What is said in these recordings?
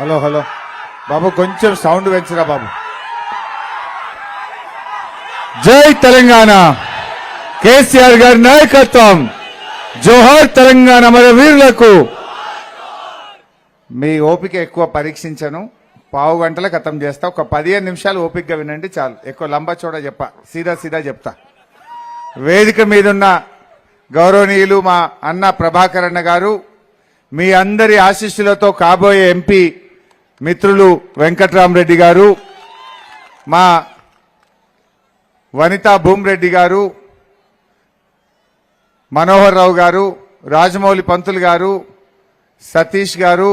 Hello hello. బాబు కొంచెం sound పెంచురా బాబు. జై తెలంగాణ. కేసీఆర్ గారి నాయకత్వం. జోహార్ తెలంగాణ మన వీరులకు. మీ ఓపిక ఎక్కువ పరీక్షించను. పావు గంటల ఖతం చేస్తా. ఒక పదిహేను నిమిషాలు ఓపికగా వినండి చాలు. ఎక్కువ లంబా చూడ చెప్ప. సీదా సీదా చెప్తా. వేదిక మీదున్న గౌరవనీయులు మా అన్న ప్రభాకర్ అన్న గారు మీ అందరి ఆశీస్సులతో కాబోయే ఎంపీ మిత్రులు వెంకట్రామరెడ్డి గారు మా వనితా భూమిరెడ్డి గారు మనోహర్ రావు గారు రాజమౌళి పంతులు గారు సతీష్ గారు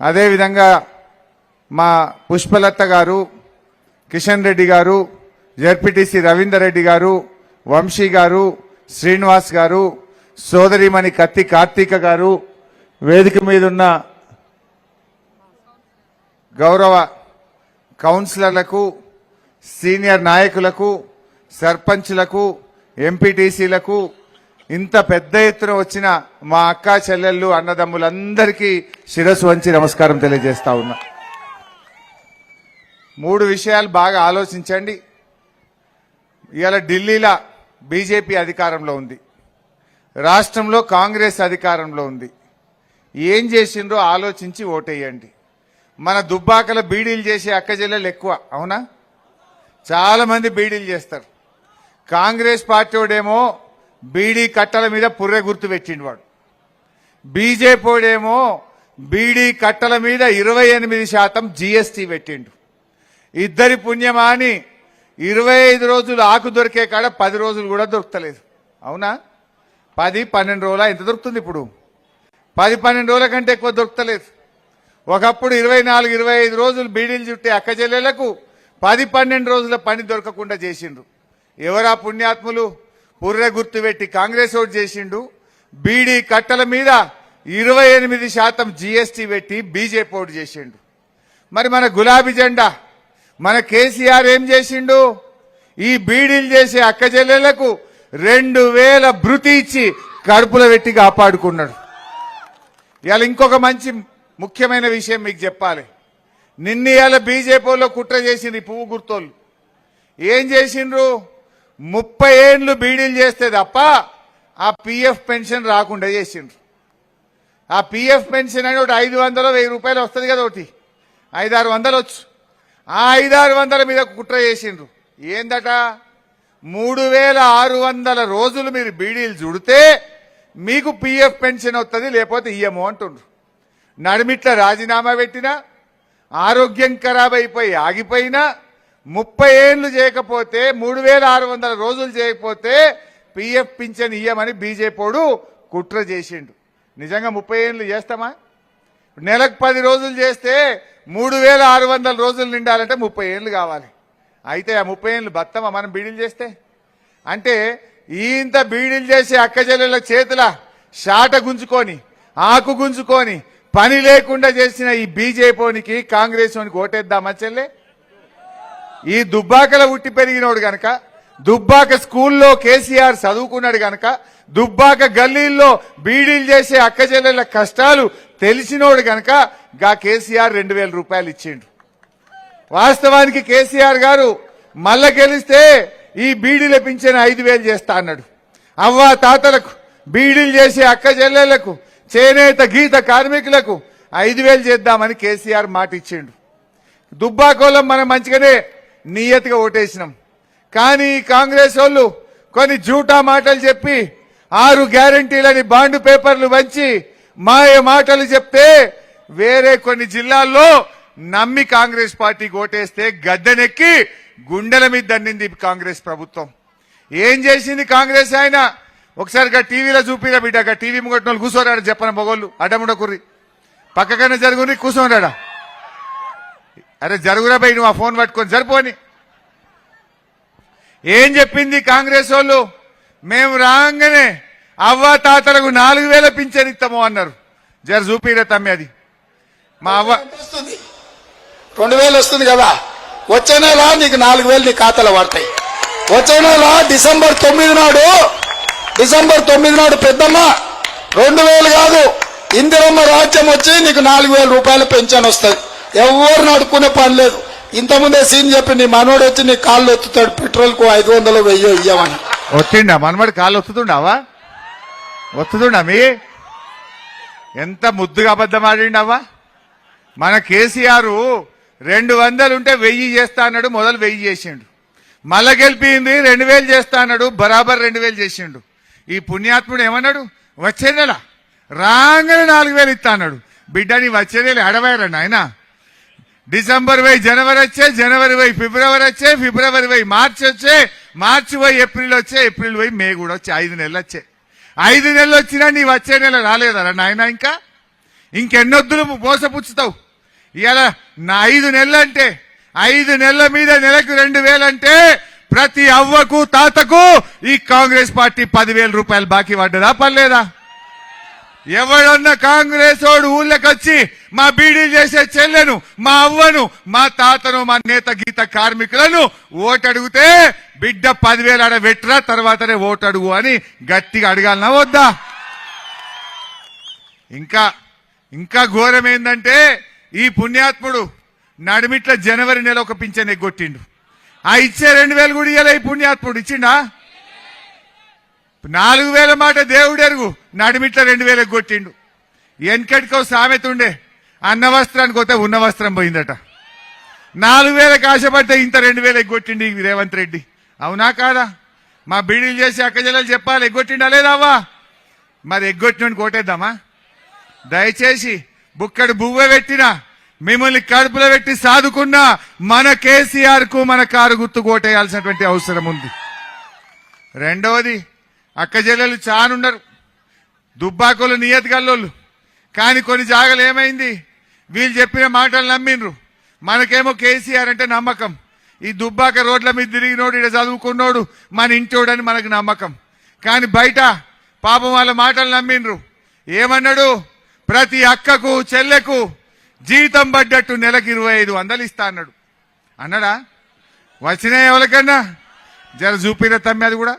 అదేవిధంగా మా పుష్పలత గారు కిషన్ రెడ్డి గారు జడ్పీటీసీ రవీందర్ రెడ్డి గారు వంశీ గారు శ్రీనివాస్ గారు సోదరిమణి కత్తి కార్తీక గారు వేదిక మీద ఉన్న గౌరవ కౌన్సిలర్లకు సీనియర్ నాయకులకు సర్పంచ్లకు ఎంపీటీసీలకు ఇంత పెద్ద ఎత్తున వచ్చిన మా అక్క చెల్లెళ్ళు అన్నదమ్ములందరికీ శిరస్సు వంచి నమస్కారం తెలియజేస్తా ఉన్నా. మూడు విషయాలు బాగా ఆలోచించండి. ఇవాళ ఢిల్లీలో బీజేపీ అధికారంలో ఉంది. రాష్ట్రంలో కాంగ్రెస్ అధికారంలో ఉంది. ఏం చేసిండ్రో ఆలోచించి ఓటేయండి. మన దుబ్బాకల బీడీలు చేసే అక్క చెల్లెలు ఎక్కువ అవునా? చాలామంది బీడీలు చేస్తారు. కాంగ్రెస్ పార్టీ వాడేమో బీడీ కట్టల మీద పుర్రె గుర్తు పెట్టిండు వాడు. బీజేపీ వాడేమో బీడీ కట్టల మీద ఇరవై ఎనిమిది శాతం జిఎస్టీ పెట్టిండు. ఇద్దరి పుణ్యమాని ఇరవై ఐదు రోజులు ఆకు దొరికే కాడ పది రోజులు కూడా దొరకలేదు. అవునా? పది పన్నెండు రోజుల ఎంత దొరుకుతుంది ఇప్పుడు? పది పన్నెండు రోజుల కంటే ఎక్కువ దొరకలేదు ఒకప్పుడు ఇరవై నాలుగు ఇరవై ఐదు రోజులు బీడీలు చుట్టే అక్క చెల్లెలకు పది పన్నెండు రోజుల పని దొరకకుండా చేసిండ్రు. ఎవరా పుణ్యాత్ములు? పుర్రె గుర్తు పెట్టి కాంగ్రెస్ ఓటు చేసిండు. బీడీ కట్టల మీద ఇరవై ఎనిమిది శాతం జీఎస్టీ పెట్టి బీజేపీ ఓటు చేసిండు. మరి మన గులాబీ జెండా మన కేసీఆర్ ఏం చేసిండు? ఈ బీడీలు చేసే అక్క చెల్లెలకు రెండు వేల భృతి ఇచ్చి కడుపులో పెట్టి కాపాడుకున్నాడు. ఇవాళ ఇంకొక మంచి ముఖ్యమైన విషయం మీకు చెప్పాలి. నిన్న ఇవాళ బీజేపీలో కుట్ర చేసింది పువ్వు గుర్తోళ్ళు. ఏం చేసిండ్రు? ముప్పై ఏండ్లు బీడీలు చేస్తే తప్ప ఆ పిఎఫ్ పెన్షన్ రాకుండా చేసిండ్రు. ఆ పిఎఫ్ పెన్షన్ అని ఒకటి ఐదు వందలు వెయ్యి రూపాయలు వస్తుంది కదా ఒకటి. ఐదారు వందలు వచ్చు. ఆ ఐదారు వందల మీద కుట్ర చేసిండ్రు. ఏందట? మూడు వేల ఆరు వందల రోజులు మీరు బీడీలు చుడితే మీకు పిఎఫ్ పెన్షన్ వస్తుంది లేకపోతే ఇయ్యము అంటుండ్రు. నడిమిట్ల రాజీనామా పెట్టినా ఆరోగ్యం ఖరాబ్ అయిపోయి ఆగిపోయినా ముప్పై ఏళ్ళు చేయకపోతే మూడు వేల ఆరు వందల రోజులు చేయకపోతే పిఎఫ్ పింఛన్ ఇయ్యమని బీజేపీడు కుట్ర చేసిండు. నిజంగా ముప్పై ఏళ్ళు చేస్తామా? నెలకు పది రోజులు చేస్తే మూడు వేల ఆరు వందల రోజులు నిండాలంటే ముప్పై ఏళ్ళు కావాలి. అయితే ఆ ముప్పై ఏళ్ళు బత్తమా మనం బీడీలు చేస్తే? అంటే ఇంత బీడీలు చేసి అక్క చెల్లెల చేతుల షాట గుంజుకొని ఆకు గుంజుకొని పని లేకుండా చేసిన ఈ బీజేపీకి కాంగ్రెస్ వానికి ఓటేద్దామా చెల్లె? ఈ దుబ్బాకల ఉట్టి పెరిగినోడు గనక దుబ్బాక స్కూల్లో కేసీఆర్ చదువుకున్నాడు గనక దుబ్బాక గల్లీల్లో బీడీలు చేసే అక్కచెల్లెల కష్టాలు తెలిసినోడు గనక గా కేసీఆర్ రెండు వేల రూపాయలు ఇచ్చిండు. వాస్తవానికి కేసీఆర్ గారు మళ్ళా గెలిస్తే ఈ బీడీల పింఛన్ ఐదు వేలు చేస్తా అన్నాడు. అవ్వ తాతలకు బీడీలు చేసే అక్క చెల్లెళ్ళకు చేనేత గీత కార్మికులకు ఐదు వేలు చేద్దామని కేసీఆర్ మాట ఇచ్చిండు. దుబ్బాకోలం మనం మంచిగానే నియతిగా ఓటేసినాం. కానీ ఈ కాంగ్రెస్ వాళ్ళు కొన్ని జూటా మాటలు చెప్పి ఆరు గ్యారంటీలని బాండ్ పేపర్లు వంచి మాయ మాటలు చెప్తే వేరే కొన్ని జిల్లాల్లో నమ్మి కాంగ్రెస్ పార్టీకి ఓటేస్తే గద్దెనెక్కి గుండెల మీద దన్నింది కాంగ్రెస్ ప్రభుత్వం. ఏం చేసింది కాంగ్రెస్ ఆయన? ఒకసారిగా టీవీలో చూపిరా బిడ్డ టీవీ ముంగట్టిన వాళ్ళు కూర్చోరాడు చెప్పని మొగోళ్ళు అడ్డముండ కుర్రి. పక్కకనే జరుగుని కూర్చోరాడా అరే జరుగురా బై నువ్వు ఆ ఫోన్ పట్టుకొని సరిపోని. ఏం చెప్పింది కాంగ్రెస్ వాళ్ళు? మేము రాగానే అవ్వ తాతలకు నాలుగు వేల పింఛన్ ఇస్తాము అన్నారు. జర చూపిరా తమ్మి అది. మా అవ్వ వస్తుంది. రెండు వేలు వస్తుంది కదా. వచ్చే నెల నీకు నాలుగు వేలు నీ ఖాతాలో పడతాయి. వచ్చే నెల డిసెంబర్ తొమ్మిది నాడు డిసెంబర్ తొమ్మిది నాడు పెద్దమ్మ రెండు వేలు కాదు ఇందిరమ్మ రాజ్యం వచ్చి నీకు నాలుగు వేల రూపాయలు పెన్షన్ వస్తుంది. ఎవరు నడుపుకునే పని లేదు. ఇంతకుముందే సీన్ చెప్పి నీ మనోడు వచ్చి నీ కాళ్ళు ఎత్తుతాడు పెట్రోల్కు ఐదు వందలు వెయ్యి ఇయ్యమని. వచ్చిండా? మనమడి కాళ్ళు ఒత్తుతుండావా వస్తుండా మీ? ఎంత ముద్దుగా అబద్ధం ఆడిండవా? మన కేసీఆర్ రెండు వందలు ఉంటే వెయ్యి చేస్తా అన్నాడు మొదలు వెయ్యి చేసిండు. మళ్ళా గెలిపింది రెండు వేలు చేస్తా అన్నాడు బరాబర్ రెండు వేలు చేసిండు. ఈ పుణ్యాత్ముడు ఏమన్నాడు? వచ్చే నెల. రాగానే నాలుగు వేలు ఇస్తా అన్నాడు. బిడ్డ నీ వచ్చే నెల. అడవారండి ఆయన డిసెంబర్ పోయి జనవరి వచ్చే జనవరి పోయి ఫిబ్రవరి వచ్చే ఫిబ్రవరి పోయి మార్చి వచ్చే మార్చి పోయి ఏప్రిల్ వచ్చే ఏప్రిల్ పోయి మే కూడా వచ్చే ఐదు నెలలు వచ్చే. ఐదు నెలలు వచ్చినా నీ వచ్చే నెల రాలేదరా నాయన ఇంకా? ఇంకెన్నొద్దులు మోసపుచ్చుతావు ఇలా నా ఐదు నెలలు అంటే ఐదు నెలల మీద నెలకు రెండు వేలంటే ప్రతి అవ్వకు తాతకు ఈ కాంగ్రెస్ పార్టీ పదివేల రూపాయలు బాకీ పడ్డదా? పర్లేదా ఎవడన్నా కాంగ్రెస్ వాడు ఊళ్ళకొచ్చి మా బీడీ చేసే చెల్లెను మా అవ్వను మా తాతను మా నేత గీత కార్మికులను ఓటు అడిగితే బిడ్డ పదివేలు ఆడ తర్వాతనే ఓటు అడుగు అని గట్టిగా అడగాలనా వద్దా? ఇంకా ఇంకా ఘోరం ఏంటంటే ఈ పుణ్యాత్ముడు నడిమిట్ల జనవరి నెల ఒక పింఛన్ ఎగ్గొట్టిండు. ఆ ఇచ్చే రెండు వేలు కూడా ఇయ్యలే పుణ్యాత్ముడు. ఇచ్చిండా? నాలుగు వేల మాట దేవుడు ఎరుగు. నడిమిట్ల రెండు వేలకు కొట్టిండు. వెనకటికో సామెత ఉండే. అన్న వస్త్రానికి పోతే ఉన్న వస్త్రం పోయిందట. నాలుగు వేలకు ఆశపడితే ఇంత రెండు వేలు ఎగ్గొట్టిండు రేవంత్ రెడ్డి. అవునా కాదా? మా బీడీలు చేసి అక్కజల్లలు చెప్పాలి ఎగ్గొట్టిండా లేదావా మరి ఎగ్గొట్టినోని కొట్టేద్దామా దయచేసి బుక్కడు బువ్వ పెట్టిన. మిమ్మల్ని కడుపులో పెట్టి సాదుకున్న మన కేసీఆర్కు మన కారు గుర్తు కోటేయాల్సినటువంటి అవసరం ఉంది. రెండవది అక్క చెల్లెలు చానుండరు. దుబ్బాకులు నియత్ గల్లోళ్ళు. కానీ కొన్ని జాగలు ఏమైంది? వీళ్ళు చెప్పిన మాటలు నమ్మిండ్రు. మనకేమో కేసీఆర్ అంటే నమ్మకం. ఈ దుబ్బాక రోడ్ల మీద తిరిగినోడు ఇక్కడ చదువుకున్నోడు మన ఇంటోడని మనకు నమ్మకం. కానీ బయట పాపం వాళ్ళ మాటలు నమ్మిండ్రు. ఏమన్నాడు? ప్రతి అక్కకు చెల్లెకు జీతం పడ్డట్టు నెలకు ఇరవై ఐదు వందలు ఇస్తా అన్నాడు. అన్నాడా? వచ్చినాయి ఎవరికన్నా? జర చూపిన తమ్మి అది కూడా.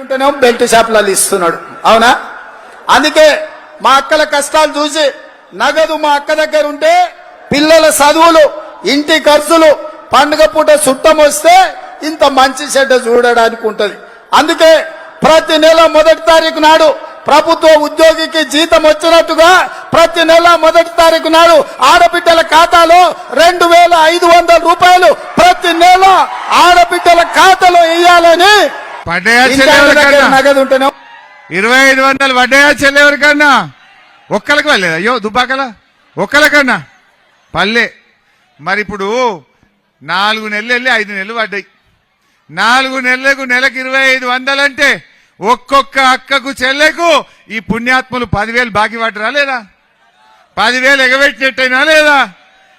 ఉంటేనేమో బెల్ట్ షాప్లలో ఇస్తున్నాడు. అవునా? అందుకే మా అక్కల కష్టాలు చూసి నగదు మా అక్క దగ్గర ఉంటే పిల్లల చదువులు ఇంటి ఖర్చులు పండుగ పూట చుట్టం వస్తే ఇంత మంచి చెడ్డ చూడడానికి ఉంటది. అందుకే ప్రతి నెల మొదటి తారీఖు నాడు ప్రభుత్వ ఉద్యోగికి జీతం వచ్చినట్టుగా ప్రతి నెల మొదటి తారీఖు నాడు ఆడబిడ్డల ఖాతాలో రెండు వేల ఐదు వందల రూపాయలు ప్రతి నెల ఆడబిడ్డల ఖాతాలో వేయాలని చెల్లెవరికన్నా నగదు ఉంటేనే ఇరవై ఐదు వందలు పడ్డాయా చెల్లెవరికన్నా ఒక్కరికి పర్లేదు అయ్యో దుబ్బాకల? ఒక్కరికన్నా పల్లె. మరి ఇప్పుడు నాలుగు నెలలు వెళ్ళి ఐదు నెలలు పడ్డాయి నాలుగు నెలలకు నెలకు ఇరవై ఐదు వందలంటే ఒక్కొక్క అక్కకు చెల్లెకు ఈ పుణ్యాత్ములు పదివేలు బాకీ పట్టరా లేదా? పదివేలు ఎగబెట్టినట్టయినా లేదా?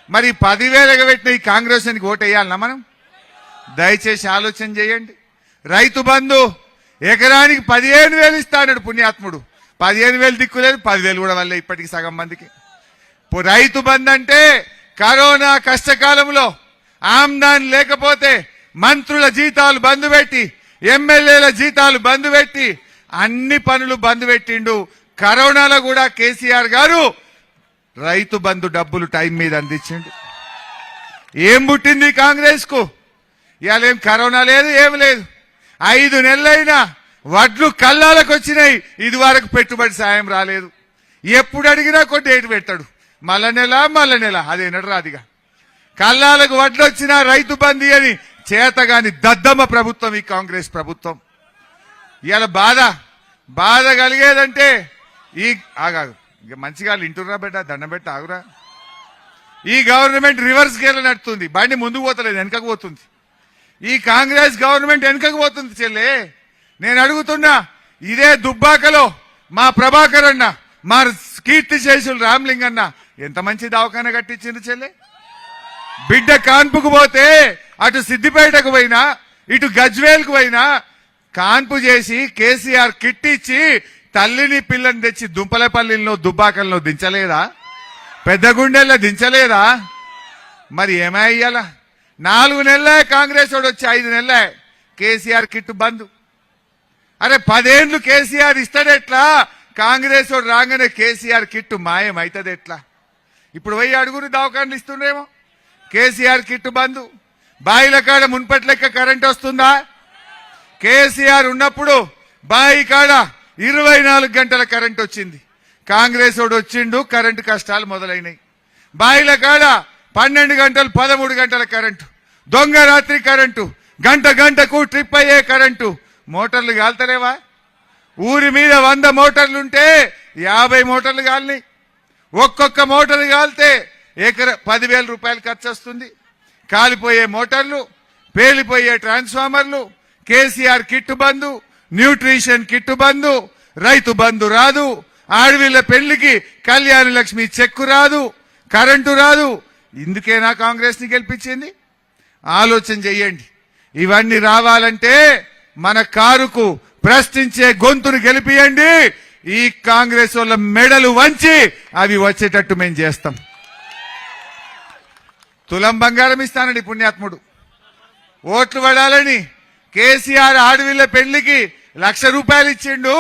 మరి పదివేలు ఎగబెట్టిన ఈ కాంగ్రెస్ ఓటు ఓటేయాలనా మనం? దయచేసి ఆలోచన చేయండి. రైతు బంధు ఎకరానికి పదిహేను వేలు ఇస్తాడు పుణ్యాత్ముడు. పదిహేను వేలు దిక్కులేదు పదివేలు కూడా వల్లే ఇప్పటికి సగం మందికి. రైతు బంధు అంటే కరోనా కష్టకాలంలో ఆమ్దాన్ లేకపోతే మంత్రుల జీతాలు బంధు పెట్టి ఎమ్మెల్యేల జీతాలు బంద్ పెట్టి అన్ని పనులు బంద్ పెట్టిండు. కరోనాలో కూడా కేసీఆర్ గారు రైతు బంధు డబ్బులు టైం మీద అందించిండు. ఏం పుట్టింది కాంగ్రెస్కు ఇవాళ ఏం కరోనా లేదు ఏం లేదు. ఐదు నెలలైనా వడ్లు కల్లాలకు వచ్చినాయి. ఇది వరకు పెట్టుబడి సాయం రాలేదు. ఎప్పుడు అడిగినా కొన్ని డేట్ పెడతాడు. మల్ల నెల మల్ల నెల. అదేనడు రాదిగా. కల్లాలకు వడ్లు వచ్చినా రైతు బంది అని చేతగాని దద్దమ్మ ప్రభుత్వం ఈ కాంగ్రెస్ ప్రభుత్వం. ఇవాళ బాధ బాధ కలిగేదంటే ఈ ఆగాగు ఇక మంచిగా ఇంటురా బిడ్డ దండం పెట్ట ఆగురా. ఈ గవర్నమెంట్ రివర్స్ గేర్ నడుతుంది బండి ముందుకు పోతలేదు వెనకకు పోతుంది. ఈ కాంగ్రెస్ గవర్నమెంట్ వెనకకు పోతుంది చెల్లే. నేను అడుగుతున్నా ఇదే దుబ్బాకలో మా ప్రభాకర్ అన్న మా కీర్తి శేషులు రామ్లింగ్ అన్న ఎంత మంచి దవాఖాన కట్టించింది చెల్లె? బిడ్డ కాన్పుకు పోతే అటు సిద్దిపేటకు పోయినా ఇటు గజ్వేల్కు పోయినా కాన్పు చేసి కేసీఆర్ కిట్ ఇచ్చి తల్లిని పిల్లని తెచ్చి దుంపలపల్లిలో దుబ్బాకల్లో దించలేదా? పెద్ద గుండెల్లో దించలేదా? మరి ఏమయ్యాలా నాలుగు నెలలే కాంగ్రెస్ వాడు వచ్చి ఐదు నెలలే కేసీఆర్ కిట్టు బంద్. అరే పదేండ్లు కేసీఆర్ ఇస్తాడెట్లా? కాంగ్రెస్ వాడు రాగానే కేసీఆర్ కిట్టు మాయం అవుతుంది ఎట్లా ఇప్పుడు పోయి అడుగురు దావకాండ్లు ఇస్తుండేమో కేసీఆర్ కిట్టు బంద్. బాయిల కాడ మున్పటి లెక్క కరెంట్ వస్తుందా? కేసీఆర్ ఉన్నప్పుడు బాయి కాడ ఇరవై నాలుగు గంటల కరెంట్ వచ్చింది. కాంగ్రెస్ వాడు వచ్చిండు కరెంటు కష్టాలు మొదలైనాయి. బాయిల కాడ పన్నెండు గంటలు పదమూడు గంటల కరెంటు. దొంగ రాత్రి కరెంటు. గంట గంటకు ట్రిప్ అయ్యే కరెంటు. మోటార్లు కాల్తలేవా ఊరి మీద వంద మోటార్లుంటే యాభై మోటార్లు కాలినాయి ఒక్కొక్క మోటార్ కాలితే ఎకర పదివేల రూపాయలు ఖర్చు వస్తుంది కాలిపోయే మోటార్లు పేలిపోయే ట్రాన్స్ఫార్మర్లు కేసీఆర్ కిట్టు బంధు న్యూట్రిషన్ కిట్టు బంధు రైతు బంధు రాదు. ఆడవిళ్ళ పెళ్ళికి కళ్యాణ లక్ష్మి చెక్కు రాదు కరెంటు రాదు. ఇందుకేనా కాంగ్రెస్ని గెలిపించింది. ఆలోచన చెయ్యండి. ఇవన్నీ రావాలంటే మన కారుకు ప్రశ్నించే గొంతును గెలిపియండి. ఈ కాంగ్రెస్ వాళ్ళ మెడలు వంచి అవి వచ్చేటట్టు మేము చేస్తాం. తులం బంగారం ఇస్తానండి పుణ్యాత్ముడు. ఓట్లు పడాలని కేసీఆర్ ఆడవిళ్ళ పెళ్ళికి లక్ష రూపాయలు ఇచ్చిండు.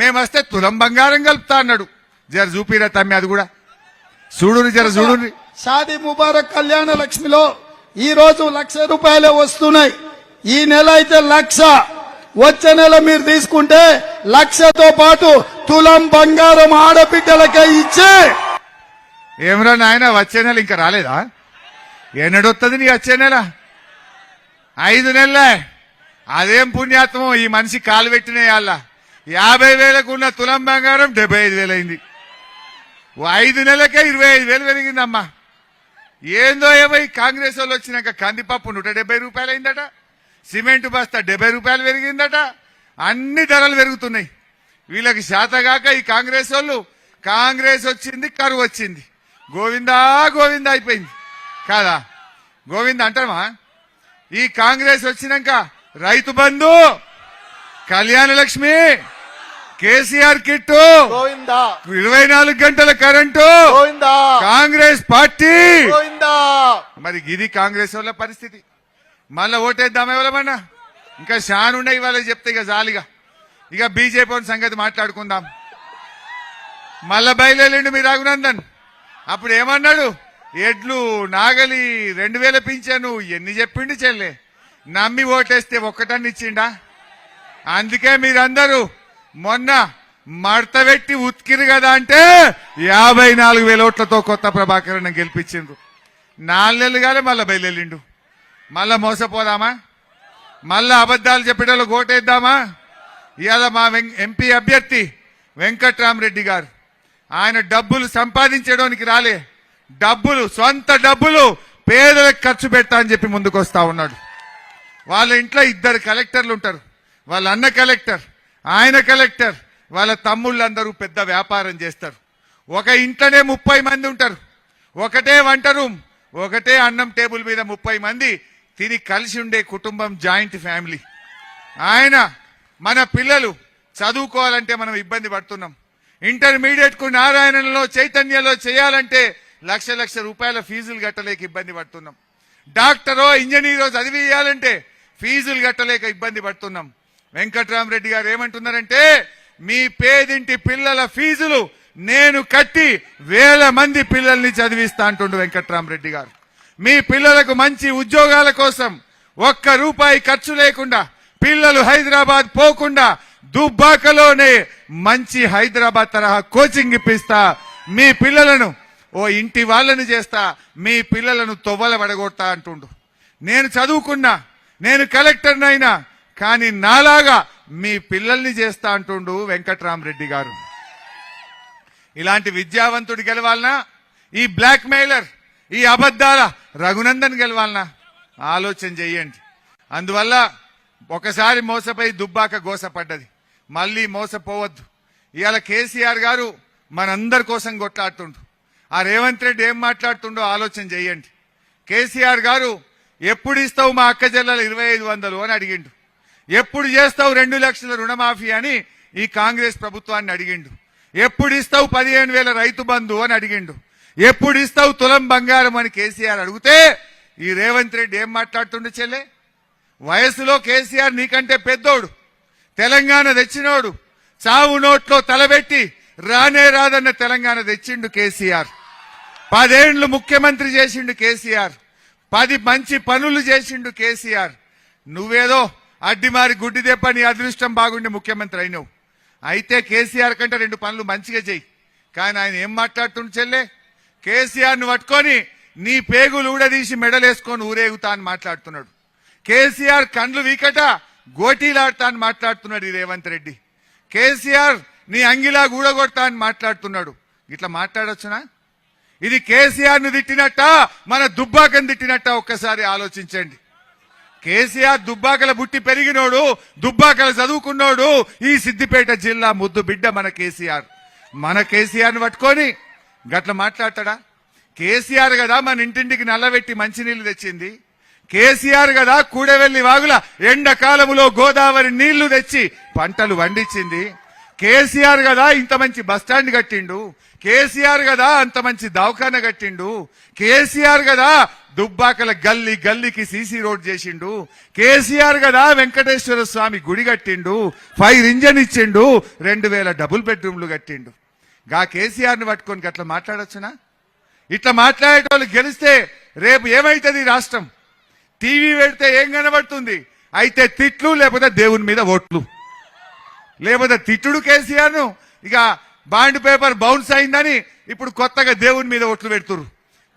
మేము వస్తే తులం బంగారం కలుపుతా అన్నాడు. జర చూపిరా తమ్మి అది కూడా. చూడుని జర చూడుని. షాదీ ముబారక్ కళ్యాణ లక్ష్మిలో ఈ రోజు లక్ష రూపాయలే వస్తున్నాయి. ఈ నెల అయితే లక్ష. వచ్చే నెల మీరు తీసుకుంటే లక్షతో పాటు తులం బంగారం ఆడబిడ్డలకే ఇచ్చి. ఏమరా నాయన వచ్చే నెల ఇంకా రాలేదా? ఎన్నడొస్తుంది నీ వచ్చే నెల? ఐదు నెలలే. అదేం పుణ్యాత్మం? ఈ మనిషి కాలు పెట్టినేయాల యాభై వేలకు ఉన్న తులం బంగారం డెబ్బై ఐదు వేలు అయింది ఐదు నెలలకే ఇరవై ఐదు వేలు పెరిగిందమ్మా. ఏందో ఏమో ఈ కాంగ్రెస్ వాళ్ళు వచ్చినాక కందిపప్పు నూట డెబ్బై రూపాయలు అయిందట సిమెంట్ బస్తా డెబ్బై రూపాయలు పెరిగిందట. అన్ని ధరలు పెరుగుతున్నాయి. వీళ్ళకి శాతగాక ఈ కాంగ్రెస్ వాళ్ళు. కాంగ్రెస్ వచ్చింది కరువు వచ్చింది. గోవిందా గోవిందా అయిపోయింది. కాదా? గోవింద అంటామా ఈ కాంగ్రెస్ వచ్చినాక రైతు బంధు కళ్యాణ లక్ష్మి కేసీఆర్ గోవిందా. ఇరవై నాలుగు గంటల కరెంటు కాంగ్రెస్ పార్టీ. మరి ఇది కాంగ్రెస్ వాళ్ళ పరిస్థితి. మళ్ళా ఓటేద్దాం ఎవరమన్నా? ఇంకా షాన్ ఉన్నాయి ఇవాళ చెప్తే ఇక జాలిగా. ఇక బీజేపీ సంగతి మాట్లాడుకుందాం. మళ్ళా బయలుదేరిండు మీ రఘునందన్. అప్పుడు ఏమన్నాడు? ఎడ్లు నాగలి రెండు వేల పింఛను. ఎన్ని చెప్పిండు చెల్లె? నమ్మి ఓటేస్తే ఒక్కటన్ని ఇచ్చిండా? అందుకే మీరందరూ మొన్న మడత పెట్టి ఉతికిరు కదా అంటే యాభై నాలుగు వేల ఓట్లతో కొత్త ప్రభాకరణ గెలిపించిండ్రు. నాలుగు నెలలు కాలే మళ్ళా బయలుదేరిండు. మళ్ళా మోసపోదామా? మళ్ళా అబద్ధాలు చెప్పేటోళ్ళు ఓటేద్దామా? ఇవాళ మా వెం- ఎంపీ అభ్యర్థి వెంకట్రామరెడ్డి గారు. ఆయన డబ్బులు సంపాదించడానికి రాలే. డబ్బులు సొంత డబ్బులు పేదలకు ఖర్చు పెట్టా అని చెప్పి ముందుకు వస్తా ఉన్నాడు. వాళ్ళ ఇంట్లో ఇద్దరు కలెక్టర్లు ఉంటారు. వాళ్ళ అన్న కలెక్టర్ ఆయన కలెక్టర్ వాళ్ళ తమ్ముళ్ళందరూ పెద్ద వ్యాపారం చేస్తారు. ఒక ఇంట్లోనే ముప్పై మంది ఉంటారు. ఒకటే వంట రూమ్ ఒకటే అన్నం టేబుల్ మీద ముప్పై మంది తిని కలిసి ఉండే కుటుంబం జాయింట్ ఫ్యామిలీ. ఆయన మన పిల్లలు చదువుకోవాలంటే మనం ఇబ్బంది పడుతున్నాం. ఇంటర్మీడియట్కు నారాయణలో చైతన్యలో చేయాలంటే లక్ష లక్ష రూపాయల ఫీజులు కట్టలేక ఇబ్బంది పడుతున్నాం. డాక్టరో ఇంజనీరో చదివియాలంటే ఫీజులు కట్టలేక ఇబ్బంది పడుతున్నాం. వెంకట్రామరెడ్డి గారు ఏమంటున్నారంటే మీ పేదింటి పిల్లల ఫీజులు నేను కట్టి వేల మంది పిల్లల్ని చదివిస్తా అంటుండు వెంకట్రామరెడ్డి గారు. మీ పిల్లలకు మంచి ఉద్యోగాల కోసం ఒక్క రూపాయి ఖర్చు లేకుండా పిల్లలు హైదరాబాద్ పోకుండా దుబ్బాకలోనే మంచి హైదరాబాద్ తరహా కోచింగ్ ఇప్పిస్తా మీ పిల్లలను ఓ ఇంటి వాళ్ళని చేస్తా మీ పిల్లలను తొవ్వల పడగొడతా అంటుండు. నేను చదువుకున్నా నేను కలెక్టర్నైనా కానీ నాలాగా మీ పిల్లల్ని చేస్తా అంటుండు వెంకట్రామరెడ్డి గారు. ఇలాంటి విద్యావంతుడు గెలవాలనా? ఈ బ్లాక్ మెయిలర్ ఈ అబద్ధాల రఘునందన్ గెలవాలనా? ఆలోచన చెయ్యండి. అందువల్ల ఒకసారి మోసపోయి దుబ్బాక గోసపడ్డది మళ్ళీ మోసపోవద్దు. ఇవాళ కేసీఆర్ గారు మనందరి కోసం కొట్లాడుతుండు. ఆ రేవంత్ రెడ్డి ఏం మాట్లాడుతుండో ఆలోచన చేయండి. కేసీఆర్ గారు ఎప్పుడు ఇస్తావు మా అక్క చెల్లెలు ఇరవై ఐదు వందలు? అని అడిగిండు. ఎప్పుడు చేస్తావు రెండు లక్షల రుణమాఫీ? అని ఈ కాంగ్రెస్ ప్రభుత్వాన్ని అడిగిండు. ఎప్పుడు ఇస్తావు పదిహేను వేల రైతు బంధు? అని అడిగిండు. ఎప్పుడు ఇస్తావు తులం బంగారం? అని కేసీఆర్ అడిగితే ఈ రేవంత్ రెడ్డి ఏం మాట్లాడుతుండే చెల్లె? వయసులో కేసీఆర్ నీకంటే పెద్దోడు తెలంగాణ తెచ్చినోడు చావు నోట్లో తలబెట్టి రానే రాదన్న తెలంగాణ తెచ్చిండు కేసీఆర్. పదేండ్లు ముఖ్యమంత్రి చేసిండు కేసీఆర్. పది మంచి పనులు చేసిండు కేసీఆర్. నువ్వేదో అడ్డిమారి గుడ్డి దెబ్బ నీ అదృష్టం బాగుండి ముఖ్యమంత్రి అయినవు. అయితే కేసీఆర్ కంటే రెండు పనులు మంచిగా చెయ్యి కానీ ఆయన ఏం మాట్లాడుతుండు చెల్లే? కేసీఆర్ను పట్టుకొని నీ పేగులు ఊడదీసి మెడలేసుకొని ఊరేగుతా అని మాట్లాడుతున్నాడు. కేసీఆర్ కండ్లు వీకట గోటీలాడతా అని మాట్లాడుతున్నాడు ఈ రేవంత్ రెడ్డి. కేసీఆర్ నీ అంగిలా గూడగొడతా అని మాట్లాడుతున్నాడు. ఇట్లా మాట్లాడొచ్చునా? ఇది కేసీఆర్ను తిట్టినట్ట? మన దుబ్బాకని తిట్టినట్ట? ఒక్కసారి ఆలోచించండి. కేసీఆర్ దుబ్బాకల బుట్టి పెరిగినోడు దుబ్బాకల చదువుకున్నోడు ఈ సిద్దిపేట జిల్లా ముద్దు బిడ్డ మన కేసీఆర్. మన కేసీఆర్ని పట్టుకొని గట్ల మాట్లాడతాడా? కేసీఆర్ కదా మన ఇంటింటికి నల్లబెట్టి మంచినీళ్ళు తెచ్చింది. కేసీఆర్ కదా కూడవెల్లి వాగుల ఎండాకాలములో గోదావరి నీళ్ళు తెచ్చి పంటలు వండించింది కేసీఆర్ కదా ఇంత మంచి బస్టాండ్ కట్టిండు. కేసీఆర్ కదా అంత మంచి దవాఖాన కట్టిండు. కేసీఆర్ కదా దుబ్బాకల గల్లి గల్లీకి సీసీ రోడ్ చేసిండు. కేసీఆర్ కదా వెంకటేశ్వర స్వామి గుడి కట్టిండు. ఫైర్ ఇంజన్ ఇచ్చిండు. రెండు వేల డబుల్ బెడ్రూమ్లు కట్టిండు. గా కేసీఆర్ని పట్టుకొని అట్లా మాట్లాడొచ్చునా? ఇట్లా మాట్లాడేటోళ్ళు గెలిస్తే రేపు ఏమైతుంది రాష్ట్రం? టీవీ పెడితే ఏం కనబడుతుంది? అయితే తిట్లు లేకపోతే దేవుని మీద ఓట్లు. లేకపోతే తిట్టుడు కేసీఆర్ను ఇక బాండ్ పేపర్ బౌన్స్ అయిందని ఇప్పుడు కొత్తగా దేవుని మీద ఒట్లు పెడుతురు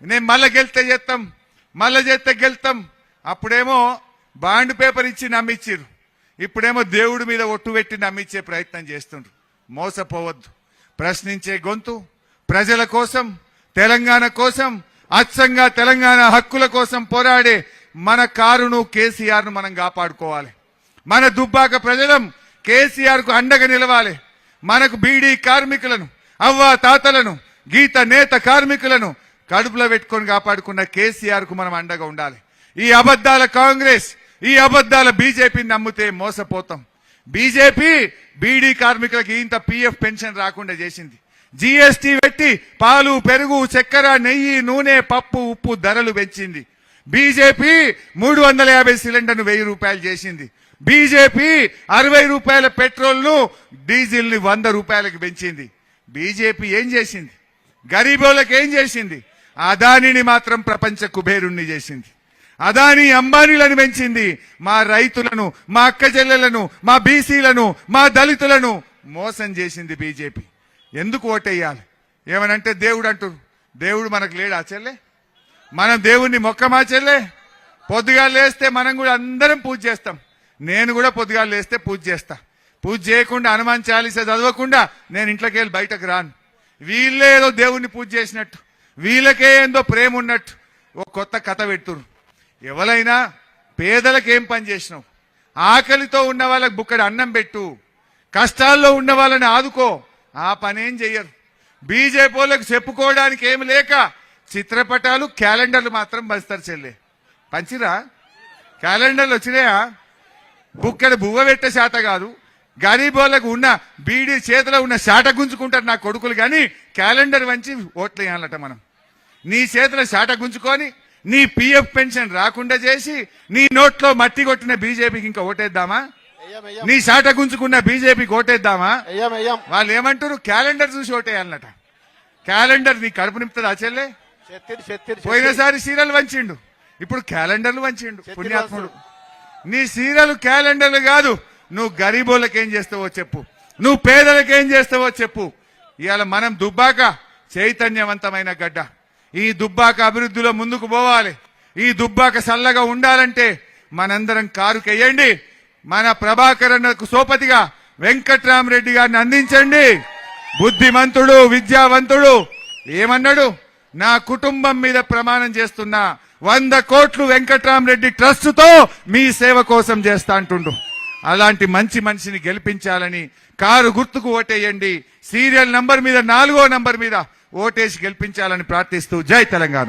నేను మళ్ళీ గెలిస్తే చేస్తాం మళ్ళీ చేస్తే గెలుతాం అప్పుడేమో బాండ్ పేపర్ ఇచ్చి నమ్మిచ్చిర్రు. ఇప్పుడేమో దేవుడి మీద ఒట్టు పెట్టి నమ్మించే ప్రయత్నం చేస్తుండ్రు. మోసపోవద్దు. ప్రశ్నించే గొంతు ప్రజల కోసం తెలంగాణ కోసం అచ్చంగా తెలంగాణ హక్కుల కోసం పోరాడే మన కారును కేసీఆర్ను మనం కాపాడుకోవాలి. మన దుబ్బాక ప్రజలం కేసీఆర్కు అండగా నిలవాలి. మనకు బీడీ కార్మికులను అవ్వ తాతలను గీత నేత కార్మికులను కడుపులో పెట్టుకొని కాపాడుకున్న కేసీఆర్కు మనం అండగా ఉండాలి. ఈ అబద్ధాల కాంగ్రెస్ ఈ అబద్ధాల బీజేపీని నమ్మితే మోసపోతాం. బీజేపీ బీడీ కార్మికులకు ఇంత పీఎఫ్ పెన్షన్ రాకుండా చేసింది. జీఎస్టీ పెట్టి పాలు పెరుగు చక్కెర నెయ్యి నూనె పప్పు ఉప్పు ధరలు పెంచింది. బీజేపీ మూడు వందల యాభై సిలిండర్ను వెయ్యి రూపాయలు చేసింది. బీజేపీ అరవై రూపాయల పెట్రోల్ను డీజిల్ని వంద రూపాయలకు పెంచింది. బీజేపీ ఏం చేసింది? గరీబోళ్ళకి ఏం చేసింది? అదానిని మాత్రం ప్రపంచ కుబేరుణ్ణి చేసింది. అదాని అంబానీలను పెంచింది మా రైతులను మా అక్క చెల్లెలను మా బీసీలను మా దళితులను మోసం చేసింది బీజేపీ. ఎందుకు ఓటేయాలి? ఏమనంటే దేవుడు అంటారు దేవుడు మనకు లేడు చెల్లె? మనం దేవుణ్ణి మొక్కమా చెల్లె? పొద్దుగా లేస్తే మనం కూడా అందరం పూజ చేస్తాం. నేను కూడా పొద్దుగా లేస్తే పూజ చేస్తా. పూజ చేయకుండా హనుమాన్ చాలీస చదవకుండా నేను ఇంట్లోకి వెళ్ళి బయటకు రాను. వీళ్ళే ఏదో దేవుణ్ణి పూజ చేసినట్టు. వీళ్ళకే ఏందో ప్రేమ ఉన్నట్టు ఒక కొత్త కథ పెట్టురు ఎవరైనా పేదలకు ఏం పని చేసినావు? ఆకలితో ఉన్న వాళ్ళకి బుక్కడి అన్నం పెట్టు. కష్టాల్లో ఉన్న వాళ్ళని ఆదుకో. ఆ పనేం చెయ్యరు. బీజేపీ వాళ్ళకి చెప్పుకోవడానికి ఏమి లేక చిత్రపటాలు క్యాలెండర్లు మాత్రం పంచుతారు చెల్లె. పంచిరా? క్యాలెండర్లు వచ్చినాయా? బుక్కడి బువ్వ పెట్టే శాత కాదు. గరీబోళ్ళకు ఉన్న బీడీ చేతిలో ఉన్న శాట గుంజుకుంటారు నా కొడుకులు కానీ క్యాలెండర్ వంచి ఓట్లు వేయాలట మనం. నీ చేతిలో శాట గుంజుకొని నీ పిఎఫ్ పెన్షన్ రాకుండా చేసి నీ నోట్లో మట్టి కొట్టిన బీజేపీకి ఇంకా ఓటేద్దామా. నీ శాట గుంజుకున్న బీజేపీకి ఓటేద్దామా. వాళ్ళు ఏమంటారు క్యాలెండర్ చూసి ఓటేయాలన్నట క్యాలెండర్ నీ కడుపు నింపుతుంది ఆ చెల్లె? చెత్తిరి, చెత్తిరి, పోయినసారి సీరియల్ వంచిండు. ఇప్పుడు క్యాలెండర్లు వంచిండు పుణ్యాత్ముడు. నీ సీరియల్ క్యాలెండర్లు కాదు. నువ్వు గరీబోళ్ళకి ఏం చేస్తావో చెప్పు. నువ్వు పేదలకు ఏం చేస్తావో చెప్పు. ఇవాళ మనం దుబ్బాక చైతన్యవంతమైన గడ్డ. ఈ దుబ్బాక అభివృద్ధిలో ముందుకు పోవాలి. ఈ దుబ్బాక చల్లగా ఉండాలంటే మనందరం కారుకెయ్యండి. మన ప్రభాకరన్నకు సోపతిగా వెంకట్రామరెడ్డి గారిని అందించండి. బుద్ధిమంతుడు విద్యావంతుడు ఏమన్నాడు? నా కుటుంబం మీద ప్రమాణం చేస్తున్నా వంద కోట్లు వెంకట్రామరెడ్డి ట్రస్ట్తో మీ సేవ కోసం చేస్తా అంటుండు. అలాంటి మంచి మనిషిని గెలిపించాలని కారు గుర్తుకు ఓటేయండి. సీరియల్ నంబర్ మీద నాలుగో నంబర్ మీద ఓటేసి గెలిపించాలని ప్రార్థిస్తూ జై తెలంగాణ.